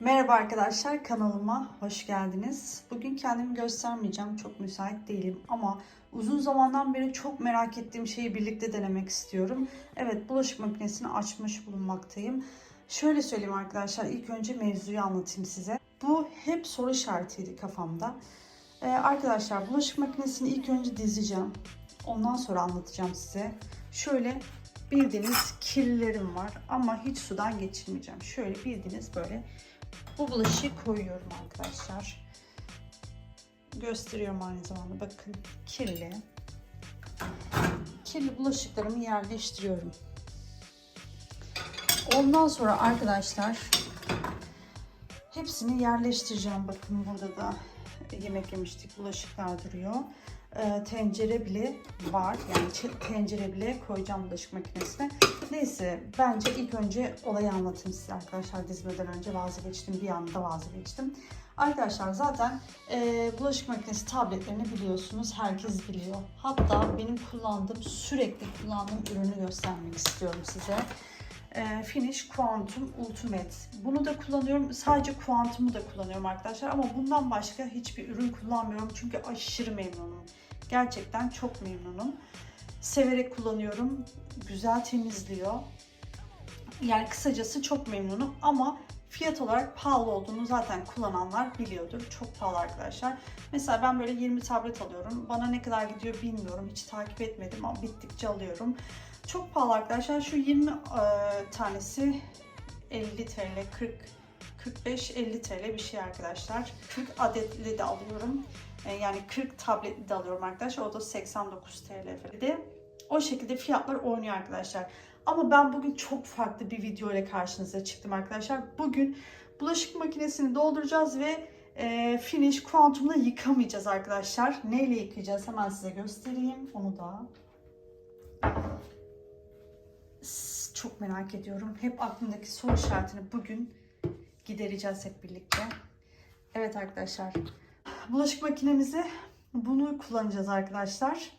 Merhaba arkadaşlar kanalıma hoş geldiniz. Bugün kendimi göstermeyeceğim çok müsait değilim ama uzun zamandan beri çok merak ettiğim şeyi birlikte denemek istiyorum. Evet bulaşık makinesini açmış bulunmaktayım. Şöyle söyleyeyim arkadaşlar ilk önce mevzuyu anlatayım size. Bu hep soru işaretiydi kafamda. Ee, arkadaşlar bulaşık makinesini ilk önce dizeceğim. Ondan sonra anlatacağım size. Şöyle bildiğiniz kirlilerim var ama hiç sudan geçirmeyeceğim. Şöyle bildiğiniz böyle bu bulaşığı koyuyorum arkadaşlar. Gösteriyorum aynı zamanda. Bakın kirli. Kirli bulaşıklarımı yerleştiriyorum. Ondan sonra arkadaşlar hepsini yerleştireceğim. Bakın burada da yemek yemiştik. Bulaşıklar duruyor. Ee, tencere bile var. Yani tencere bile koyacağım bulaşık makinesine. Neyse bence ilk önce olayı anlatayım size arkadaşlar. Dizmeden önce vazgeçtim. Bir anda vazgeçtim. Arkadaşlar zaten e, bulaşık makinesi tabletlerini biliyorsunuz. Herkes biliyor. Hatta benim kullandığım, sürekli kullandığım ürünü göstermek istiyorum size. E, Finish Quantum Ultimate. Bunu da kullanıyorum. Sadece Quantum'u da kullanıyorum arkadaşlar. Ama bundan başka hiçbir ürün kullanmıyorum. Çünkü aşırı memnunum. Gerçekten çok memnunum. Severek kullanıyorum. Güzel temizliyor. Yani kısacası çok memnunum ama fiyat olarak pahalı olduğunu zaten kullananlar biliyordur. Çok pahalı arkadaşlar. Mesela ben böyle 20 tablet alıyorum. Bana ne kadar gidiyor bilmiyorum. Hiç takip etmedim ama bittikçe alıyorum. Çok pahalı arkadaşlar. Şu 20 e, tanesi 50 TL, 40 45-50 TL bir şey arkadaşlar. 40 adetli de alıyorum. E, yani 40 tabletli de alıyorum arkadaşlar. O da 89 TL. De o şekilde fiyatlar oynuyor arkadaşlar. Ama ben bugün çok farklı bir video ile karşınıza çıktım arkadaşlar. Bugün bulaşık makinesini dolduracağız ve e, Finish Quantum'la yıkamayacağız arkadaşlar. Neyle yıkayacağız hemen size göstereyim. Onu da çok merak ediyorum. Hep aklımdaki soru işaretini bugün gidereceğiz hep birlikte. Evet arkadaşlar. Bulaşık makinemizi bunu kullanacağız arkadaşlar.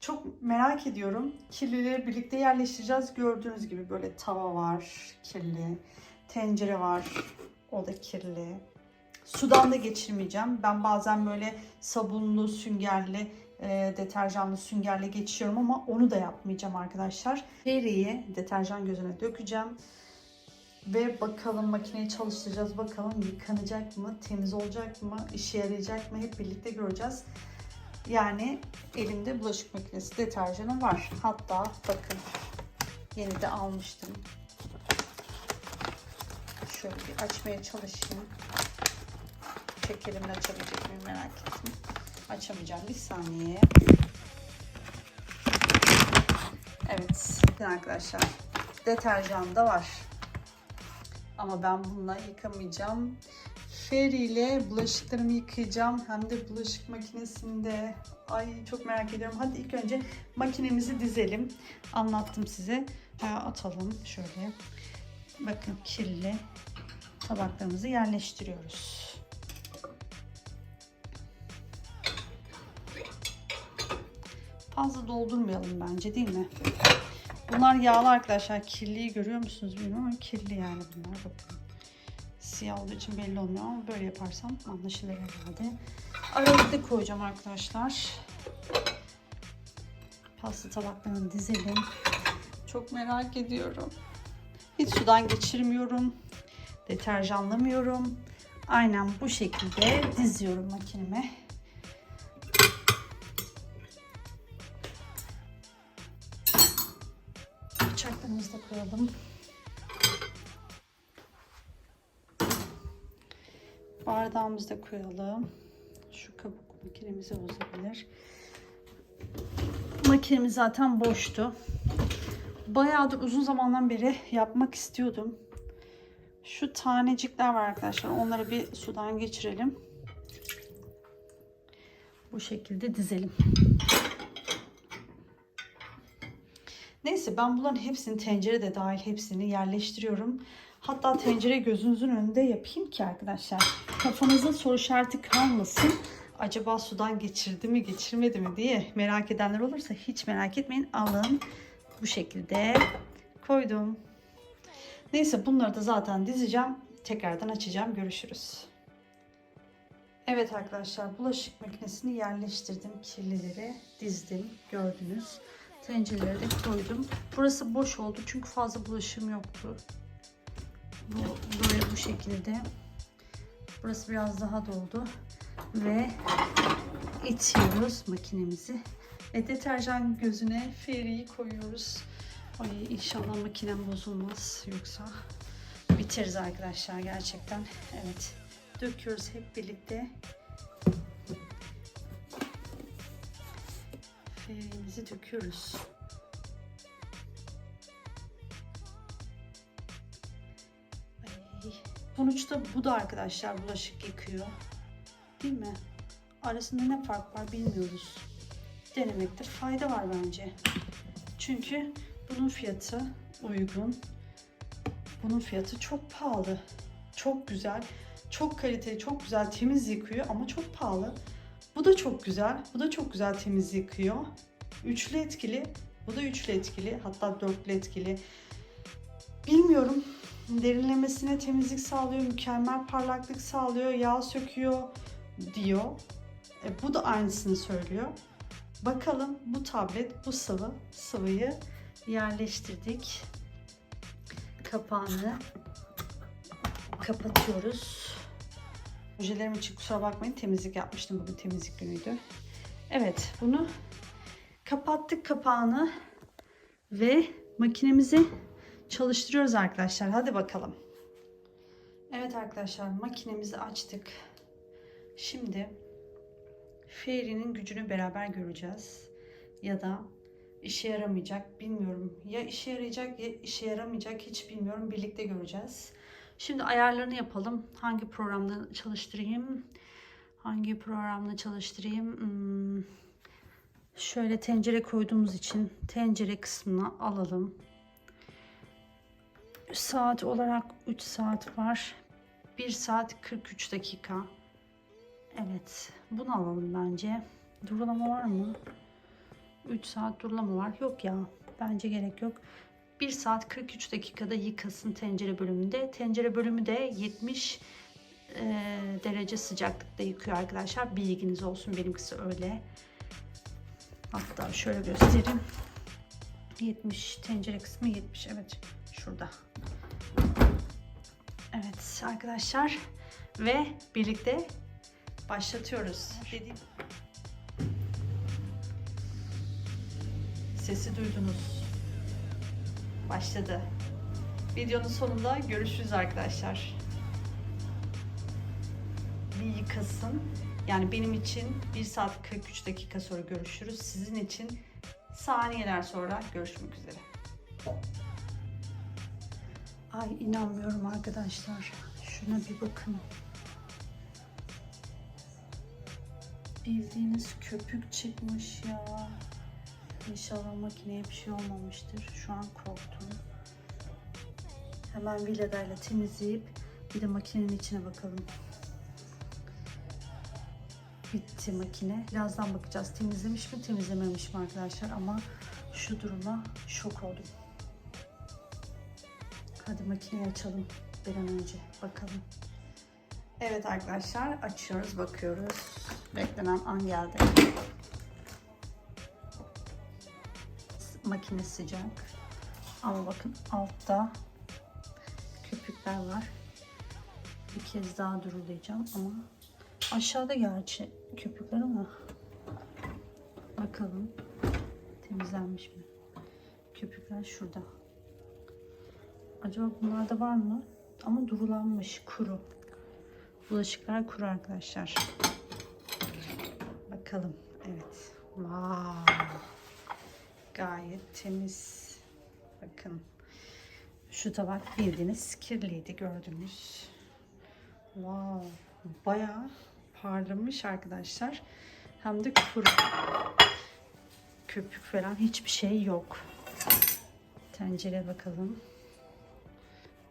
Çok merak ediyorum. Kirlileri birlikte yerleştireceğiz. Gördüğünüz gibi böyle tava var kirli. Tencere var. O da kirli. Sudan da geçirmeyeceğim. Ben bazen böyle sabunlu, süngerli, e, deterjanlı süngerle geçiyorum ama onu da yapmayacağım arkadaşlar. Feriyi deterjan gözüne dökeceğim. Ve bakalım makineyi çalıştıracağız. Bakalım yıkanacak mı, temiz olacak mı, işe yarayacak mı hep birlikte göreceğiz. Yani elimde bulaşık makinesi deterjanı var. Hatta bakın yeni de almıştım. Şöyle bir açmaya çalışayım. Şekerimle açabilecek miyim merak ettim. Açamayacağım. Bir saniye. Evet. Arkadaşlar. Deterjan da var. Ama ben bununla yıkamayacağım. Feri ile bulaşıklarımı yıkayacağım. Hem de bulaşık makinesinde. Ay çok merak ediyorum. Hadi ilk önce makinemizi dizelim. Anlattım size. Ha, atalım şöyle. Bakın kirli tabaklarımızı yerleştiriyoruz. Fazla doldurmayalım bence değil mi? Bunlar yağlı arkadaşlar. Kirliyi görüyor musunuz bilmiyorum ama kirli yani bunlar. Bakın. Siyah olduğu için belli olmuyor ama böyle yaparsam anlaşılır herhalde. Aralıkta koyacağım arkadaşlar. Pasta tabaklarını dizelim. Çok merak ediyorum. Hiç sudan geçirmiyorum. Deterjanlamıyorum. Aynen bu şekilde diziyorum makineme. Koyalım. Bardağımızı da koyalım. Şu kabuk makinemize uzanabilir. Makinemiz zaten boştu. Bayağıdır uzun zamandan beri yapmak istiyordum. Şu tanecikler var arkadaşlar. Onları bir sudan geçirelim. Bu şekilde dizelim. Neyse ben bunların hepsini tencere de dahil hepsini yerleştiriyorum. Hatta tencere gözünüzün önünde yapayım ki arkadaşlar. Kafanızda soru işareti kalmasın. Acaba sudan geçirdi mi geçirmedi mi diye merak edenler olursa hiç merak etmeyin. Alın bu şekilde koydum. Neyse bunları da zaten dizeceğim. tekrardan açacağım. Görüşürüz. Evet arkadaşlar bulaşık makinesini yerleştirdim. Kirlileri dizdim. Gördünüz. Tencereleri de koydum. Burası boş oldu çünkü fazla bulaşığım yoktu. Bu böyle bu şekilde. Burası biraz daha doldu. Ve itiyoruz makinemizi. Ve deterjan gözüne feriyi koyuyoruz. Ay inşallah makinem bozulmaz yoksa biteriz arkadaşlar gerçekten. Evet. Döküyoruz hep birlikte. Ferimizi döküyoruz. Sonuçta bu da arkadaşlar bulaşık yıkıyor. Değil mi? Arasında ne fark var bilmiyoruz. Denemektir. Fayda var bence. Çünkü bunun fiyatı uygun. Bunun fiyatı çok pahalı. Çok güzel. Çok kaliteli, çok güzel temiz yıkıyor ama çok pahalı. Da çok güzel. Bu da çok güzel temiz yıkıyor. Üçlü etkili. Bu da üçlü etkili. Hatta dörtlü etkili. Bilmiyorum. Derinlemesine temizlik sağlıyor. Mükemmel parlaklık sağlıyor. Yağ söküyor diyor. E, bu da aynısını söylüyor. Bakalım bu tablet, bu sıvı, sıvıyı yerleştirdik. Kapağını kapatıyoruz. Ojelerim için kusura bakmayın temizlik yapmıştım. Bugün temizlik günüydü. Evet bunu kapattık kapağını ve makinemizi çalıştırıyoruz arkadaşlar. Hadi bakalım. Evet arkadaşlar makinemizi açtık. Şimdi Fairy'nin gücünü beraber göreceğiz. Ya da işe yaramayacak bilmiyorum. Ya işe yarayacak ya işe yaramayacak hiç bilmiyorum. Birlikte göreceğiz. Şimdi ayarlarını yapalım. Hangi programda çalıştırayım? Hangi programda çalıştırayım? Hmm. Şöyle tencere koyduğumuz için tencere kısmını alalım. Saat olarak 3 saat var. 1 saat 43 dakika. Evet. Bunu alalım bence. Durulama var mı? 3 saat durulama var. Yok ya. Bence gerek yok. 1 saat 43 dakikada yıkasın tencere bölümünde. Tencere bölümü de 70 e, derece sıcaklıkta yıkıyor arkadaşlar. Bilginiz olsun. Benimkisi öyle. Hatta şöyle göstereyim. 70 tencere kısmı 70. Evet. Şurada. Evet arkadaşlar. Ve birlikte başlatıyoruz. Dediğim Sesi duydunuz. Başladı. Videonun sonunda görüşürüz arkadaşlar. Bir yıkasın. Yani benim için 1 saat 43 dakika sonra görüşürüz. Sizin için saniyeler sonra görüşmek üzere. Ay inanmıyorum arkadaşlar. Şuna bir bakın. Bildiğiniz köpük çıkmış ya. İnşallah makineye bir şey olmamıştır. Şu an korktum. Hemen viladayla temizleyip bir de makinenin içine bakalım. Bitti makine. Birazdan bakacağız temizlemiş mi temizlememiş mi arkadaşlar ama şu duruma şok oldum. Hadi makineyi açalım bir an önce bakalım. Evet arkadaşlar açıyoruz bakıyoruz. Beklenen an geldi. Makine sıcak. Ama bakın altta köpükler var. Bir kez daha durulayacağım ama aşağıda gerçi köpükler ama bakalım temizlenmiş mi? Köpükler şurada. Acaba bunlarda var mı? Ama durulanmış, kuru. Bulaşıklar kuru arkadaşlar. Bakalım. Evet. Wow. Gayet temiz. Bakın. Şu tabak bildiğiniz kirliydi gördünüz. Wow. Bayağı parlamış arkadaşlar. Hem de kuru. Köpük falan hiçbir şey yok. Tencere bakalım.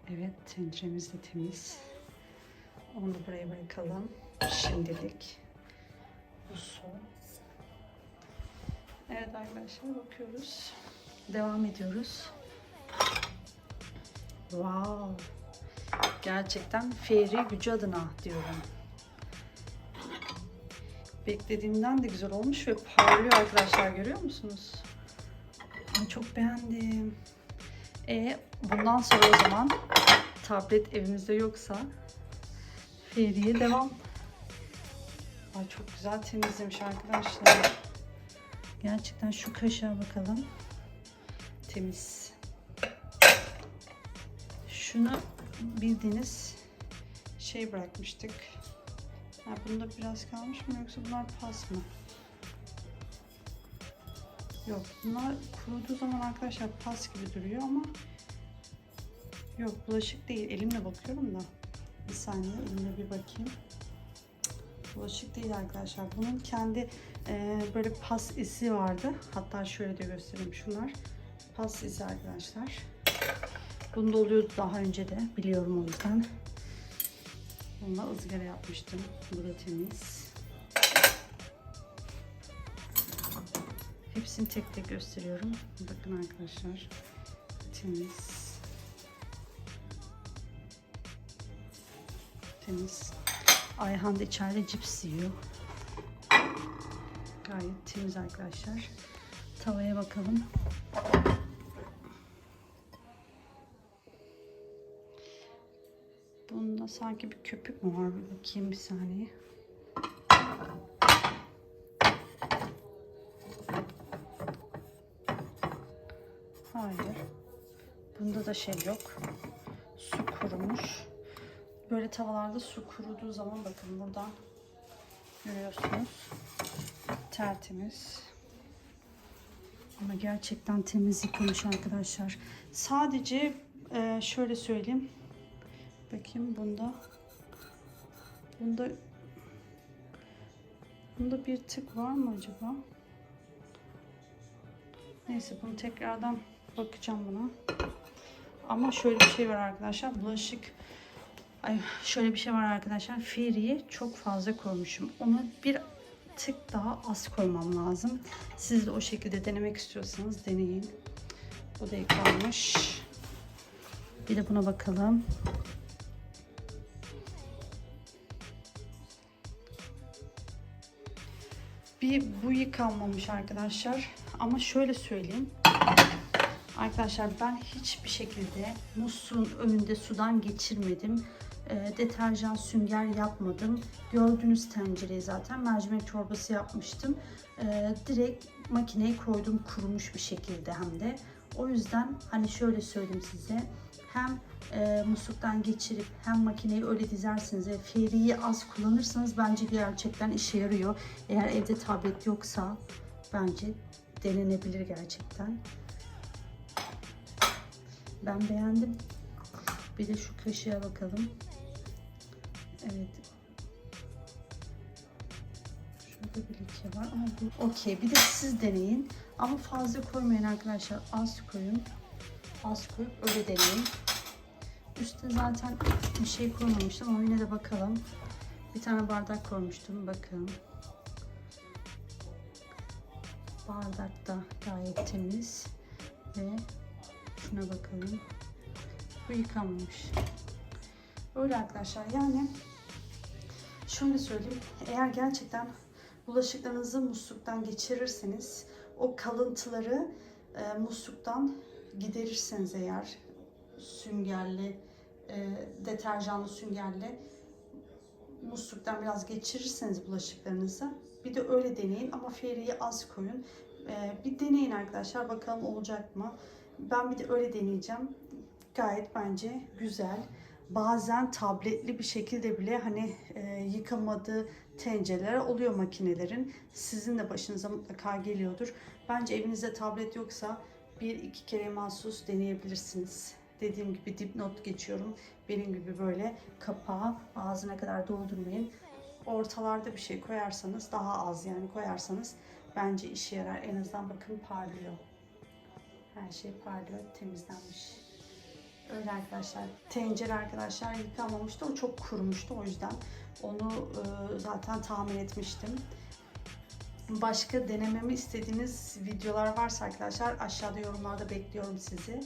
Evet tenceremiz de temiz. Onu da buraya bırakalım. Şimdilik. Bu son. Evet arkadaşlar bakıyoruz. Devam ediyoruz. Wow. Gerçekten fairy gücü adına diyorum. Beklediğimden de güzel olmuş ve parlıyor arkadaşlar görüyor musunuz? Ay çok beğendim. E bundan sonra o zaman tablet evimizde yoksa Fairy'ye devam. Ay çok güzel temizlemiş arkadaşlar. Gerçekten şu kaşığa bakalım. Temiz. Şunu bildiğiniz şey bırakmıştık. Ha, bunda biraz kalmış mı yoksa bunlar pas mı? Yok bunlar kuruduğu zaman arkadaşlar pas gibi duruyor ama yok bulaşık değil. Elimle bakıyorum da. Bir saniye elimle bir bakayım. Bulaşık değil arkadaşlar. Bunun kendi e, böyle pas izi vardı. Hatta şöyle de göstereyim şunlar. Pas izi arkadaşlar. Bunda oluyordu daha önce de biliyorum o yüzden. Bununla ızgara yapmıştım. Bu da temiz. Hepsini tek tek gösteriyorum. Bakın arkadaşlar. Temiz. Temiz. Ayhan da içeride cips yiyor. Gayet temiz arkadaşlar. Tavaya bakalım. Bunda sanki bir köpük mü var? Bir bakayım bir saniye. Hayır. Bunda da şey yok. Su kurumuş. Böyle tavallarda su kuruduğu zaman bakın buradan görüyorsunuz. Tertemiz. Ama gerçekten temiz yıkamış arkadaşlar. Sadece e, şöyle söyleyeyim. Bakayım bunda. Bunda Bunda bir tık var mı acaba? Neyse bunu tekrardan bakacağım buna. Ama şöyle bir şey var arkadaşlar. Bulaşık Ay şöyle bir şey var arkadaşlar. Fairy'yi çok fazla koymuşum. Onu bir tık daha az koymam lazım. Siz de o şekilde denemek istiyorsanız deneyin. Bu da yıkanmış. Bir de buna bakalım. Bir bu yıkanmamış arkadaşlar. Ama şöyle söyleyeyim. Arkadaşlar ben hiçbir şekilde musluğun önünde sudan geçirmedim. E, deterjan sünger yapmadım. Gördüğünüz tencereyi zaten mercimek çorbası yapmıştım. E, direkt makineye koydum kurumuş bir şekilde hem de. O yüzden hani şöyle söyleyeyim size. Hem e, musluktan geçirip hem makineyi öyle dizerseniz ve feriyi az kullanırsanız bence gerçekten işe yarıyor. Eğer evde tablet yoksa bence denenebilir gerçekten. Ben beğendim. Bir de şu kaşığa bakalım. Evet. Şurada bir leke var okey. Bir de siz deneyin. Ama fazla koymayın arkadaşlar. Az koyun. Az koyup öyle deneyin. Üstte zaten bir şey koymamıştım ama yine de bakalım. Bir tane bardak koymuştum. Bakın. Bardak da gayet temiz. Ve şuna bakalım. Bu yıkanmamış. Öyle arkadaşlar yani şöyle söyleyeyim. Eğer gerçekten bulaşıklarınızı musluktan geçirirseniz o kalıntıları e, musluktan giderirseniz eğer süngerli e, deterjanlı süngerle musluktan biraz geçirirseniz bulaşıklarınızı bir de öyle deneyin ama feriyi az koyun. E, bir deneyin arkadaşlar bakalım olacak mı? Ben bir de öyle deneyeceğim. Gayet bence güzel. Bazen tabletli bir şekilde bile hani e, yıkamadığı tencereler oluyor makinelerin. Sizin de başınıza mutlaka geliyordur. Bence evinizde tablet yoksa bir iki kere mahsus deneyebilirsiniz. Dediğim gibi dipnot geçiyorum. Benim gibi böyle kapağı ağzına kadar doldurmayın. Ortalarda bir şey koyarsanız daha az yani koyarsanız bence işe yarar. En azından bakın parlıyor. Her şey parlıyor, temizlenmiş. Öyle arkadaşlar. Tencere arkadaşlar yıkamamıştı. O çok kurumuştu. O yüzden onu e, zaten tahmin etmiştim. Başka denememi istediğiniz videolar varsa arkadaşlar aşağıda yorumlarda bekliyorum sizi.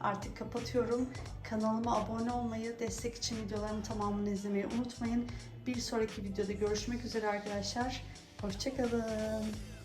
artık kapatıyorum. Kanalıma abone olmayı, destek için videolarımın tamamını izlemeyi unutmayın. Bir sonraki videoda görüşmek üzere arkadaşlar. Hoşçakalın.